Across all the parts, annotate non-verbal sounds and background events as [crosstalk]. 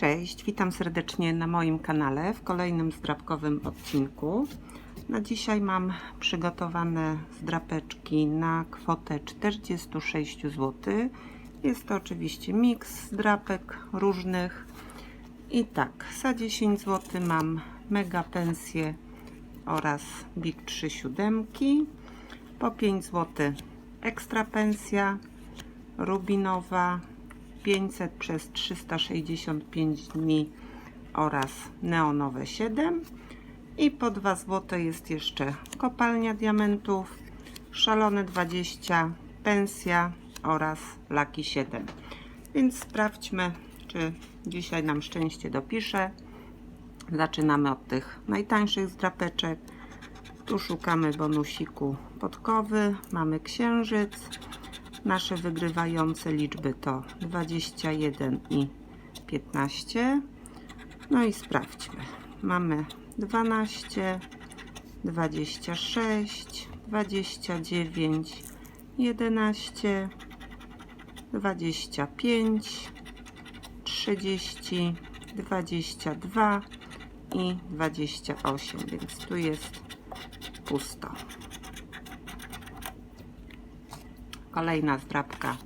Cześć, witam serdecznie na moim kanale w kolejnym zdrapkowym odcinku. Na dzisiaj mam przygotowane zdrapeczki na kwotę 46 zł. Jest to oczywiście miks zdrapek różnych. I tak, za 10 zł mam mega pensję oraz Big 3 siódemki. Po 5 zł ekstra pensja rubinowa 500 przez 365 dni oraz neonowe 7 i po 2 zł jest jeszcze kopalnia diamentów szalone 20 pensja oraz laki 7 więc sprawdźmy czy dzisiaj nam szczęście dopisze. Zaczynamy od tych najtańszych zdrapeczek. Tu szukamy bonusiku podkowy mamy księżyc Nasze wygrywające liczby to 21 i 15. No i sprawdźmy. Mamy 12, 26, 29, 11, 25, 30, 22 i 28, więc tu jest pusto. Kolejna zdrabka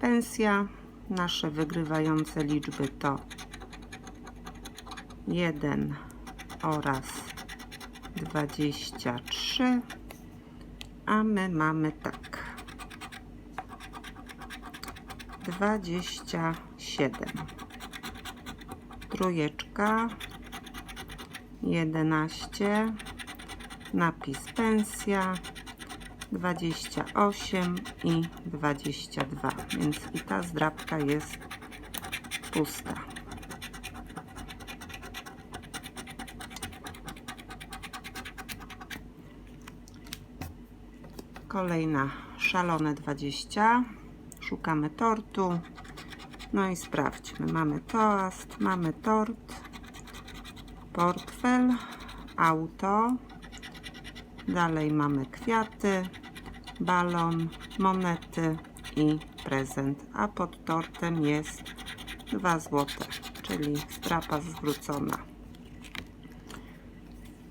pensja. Nasze wygrywające liczby to 1 oraz 23. A my mamy tak. 27. Trójeczka. 11. Napis pensja 28 i 22, więc i ta zdrabka jest pusta. Kolejna szalone 20. Szukamy tortu. No i sprawdźmy. Mamy toast, mamy tort, portfel, auto. Dalej mamy kwiaty, balon, monety i prezent. A pod tortem jest 2 zł, czyli strapa zwrócona.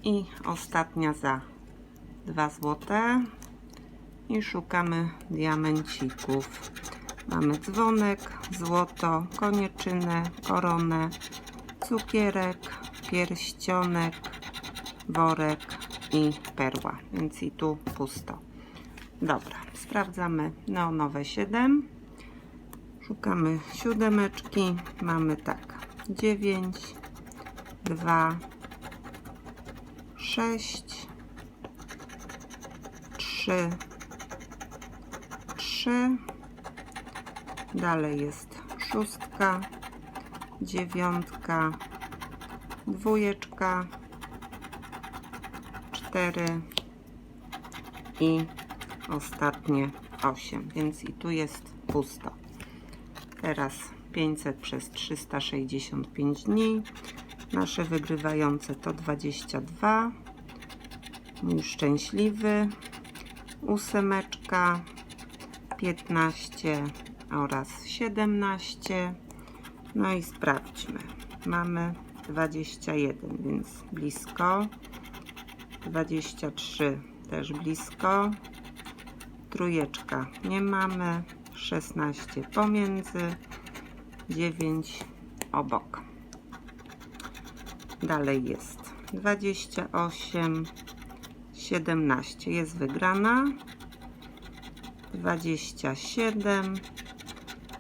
I ostatnia za 2 zł. I szukamy diamencików. Mamy dzwonek, złoto, konieczynę, koronę, cukierek, pierścionek, worek i perła, więc i tu pusto. Dobra, sprawdzamy neonowe 7. Szukamy siódemeczki. Mamy tak 9, 2, 6, 3, 3. Dalej jest szóstka, dziewiątka, dwójeczka, 4 i ostatnie 8, więc i tu jest pusto. Teraz 500 przez 365 dni. Nasze wygrywające to 22. Mój szczęśliwy. Ósemeczka, 15 oraz 17. No i sprawdźmy. Mamy 21, więc blisko. 23 też blisko. Trójeczka nie mamy. 16 pomiędzy. 9 obok. Dalej jest 28, 17 jest wygrana. 27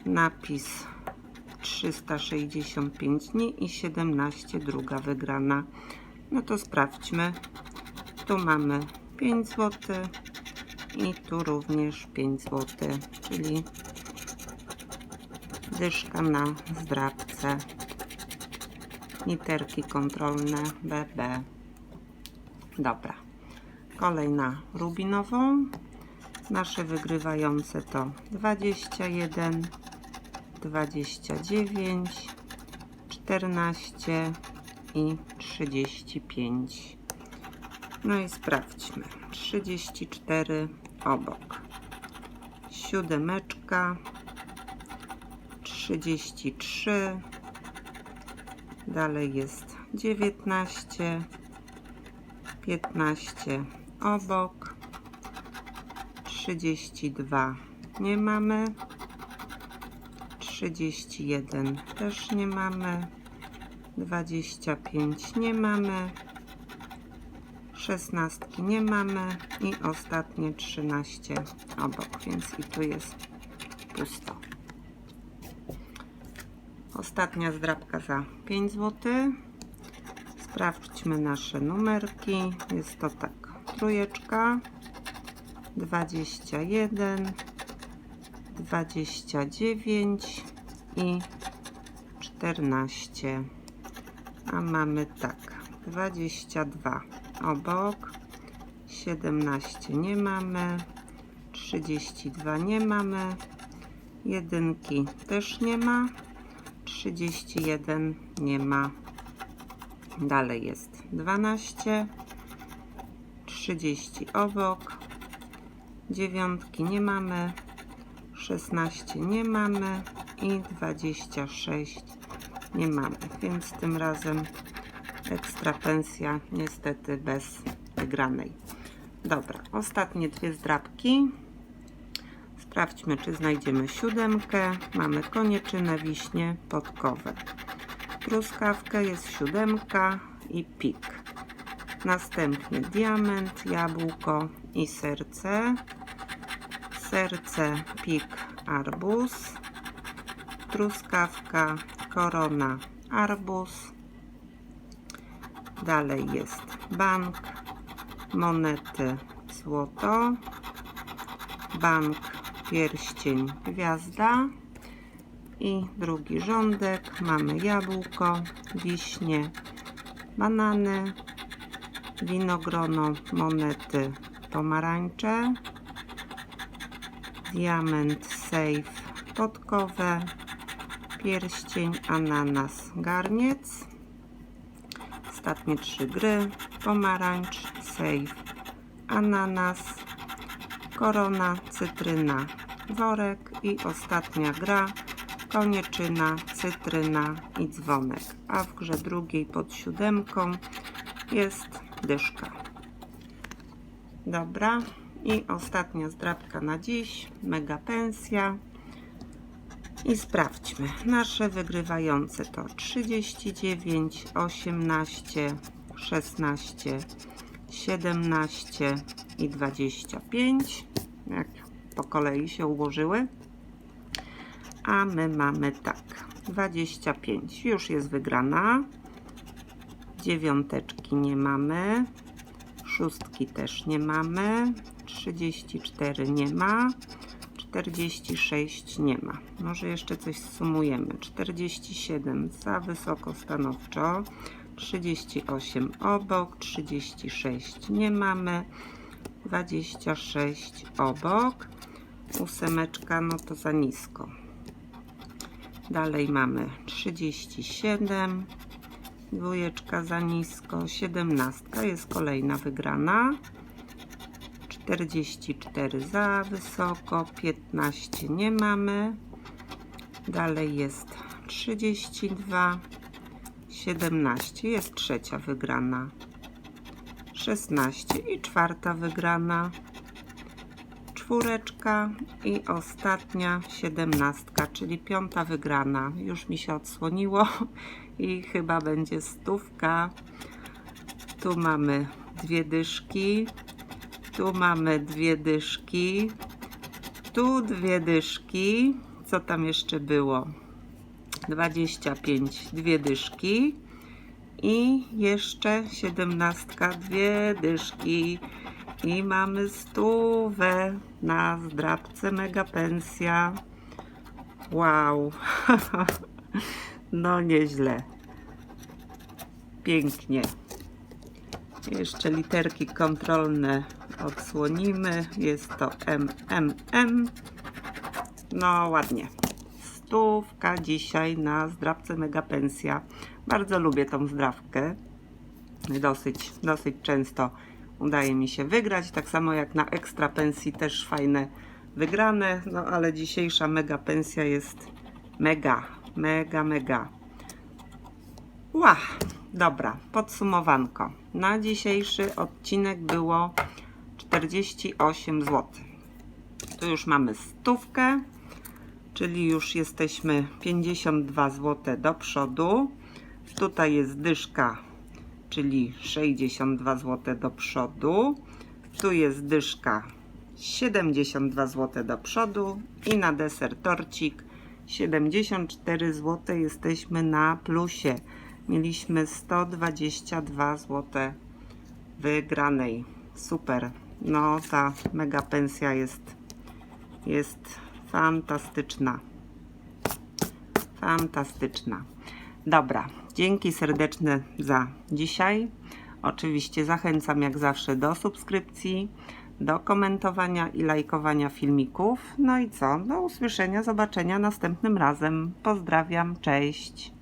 napis 365 dni i 17 druga wygrana. No to sprawdźmy tu mamy 5 zł i tu również 5 zł, czyli dyszka na zdrabce, literki kontrolne BB. Dobra, kolejna rubinową. Nasze wygrywające to 21, 29, 14 i 35. No i sprawdźmy. 34 obok. Siódemeczka. 33. Dalej jest 19, 15 obok, 32 nie mamy, 31 też nie mamy, 25 nie mamy, 16 nie mamy i ostatnie 13 obok, więc i tu jest pusto. Ostatnia zdrabka za 5 zł. Sprawdźmy nasze numerki. Jest to tak. Trójeczka, 21, 29 i 14. A mamy tak. 22 obok, 17 nie mamy, 32 nie mamy, jedynki też nie ma, 31 nie ma. Dalej jest 12, 30 obok, dziewiątki nie mamy, 16 nie mamy. i 26 nie mamy, więc tym razem ekstra pensja niestety bez wygranej. Dobra, ostatnie dwie zdrabki. Sprawdźmy, czy znajdziemy siódemkę. Mamy konieczynę, wiśnie, podkowę. Truskawkę jest siódemka i pik. Następnie diament, jabłko i serce. Serce, pik, arbuz. Truskawka, korona, arbuz. Dalej jest bank, monety, złoto. Bank, pierścień, gwiazda. I drugi rządek. Mamy jabłko, wiśnie, banany, winogrono, monety, pomarańcze, diament, safe, podkowę, pierścień, ananas, garniec. Ostatnie trzy gry, pomarańcz, safe, ananas, korona, cytryna, worek i ostatnia gra, konieczyna, cytryna i dzwonek. A w grze drugiej pod siódemką jest dyszka. Dobra. I ostatnia zdrabka na dziś. Mega pensja. I sprawdźmy. Nasze wygrywające to 39, 18, 16, 17 i 25. Jak po kolei się ułożyły. A my mamy tak. 25 już jest wygrana. Dziewiąteczki nie mamy. Szóstki też nie mamy. 34 nie ma. 46 nie ma. Może jeszcze coś sumujemy. 47 za wysoko stanowczo. 38 obok. 36 nie mamy. 26 obok. Ósemeczka no to za nisko. Dalej mamy 37. Dwójeczka za nisko. 17 jest kolejna wygrana. 44 za wysoko, 15 nie mamy. Dalej jest 32, 17 jest trzecia wygrana. 16 i czwarta wygrana. Czwóreczka i ostatnia siedemnastka, czyli piąta wygrana. Już mi się odsłoniło [laughs] i chyba będzie stówka. Tu mamy dwie dyszki, tu mamy dwie dyszki. Tu dwie dyszki. Co tam jeszcze było? 25, dwie dyszki. I jeszcze siedemnastka, dwie dyszki. I mamy stówę na zdrabce mega pensja. Wow. [laughs] no nieźle. Pięknie. Jeszcze literki kontrolne odsłonimy. Jest to MMM. No ładnie. Stówka dzisiaj na zdrabce Mega Pensja. Bardzo lubię tą zdrawkę. Dosyć, dosyć często udaje mi się wygrać. Tak samo jak na ekstra pensji też fajne wygrane. No ale dzisiejsza Mega Pensja jest mega, mega, mega. Ła, dobra, podsumowanko. Na dzisiejszy odcinek było 48 zł. Tu już mamy stówkę, czyli już jesteśmy 52 zł do przodu. Tutaj jest dyszka, czyli 62 zł do przodu. Tu jest dyszka 72 zł do przodu i na deser torcik 74 zł jesteśmy na plusie. Mieliśmy 122 zł wygranej. Super. No ta mega pensja jest jest fantastyczna. Fantastyczna. Dobra, dzięki serdeczne za dzisiaj. Oczywiście zachęcam jak zawsze do subskrypcji, do komentowania i lajkowania filmików. No i co? Do usłyszenia, zobaczenia następnym razem. Pozdrawiam, cześć.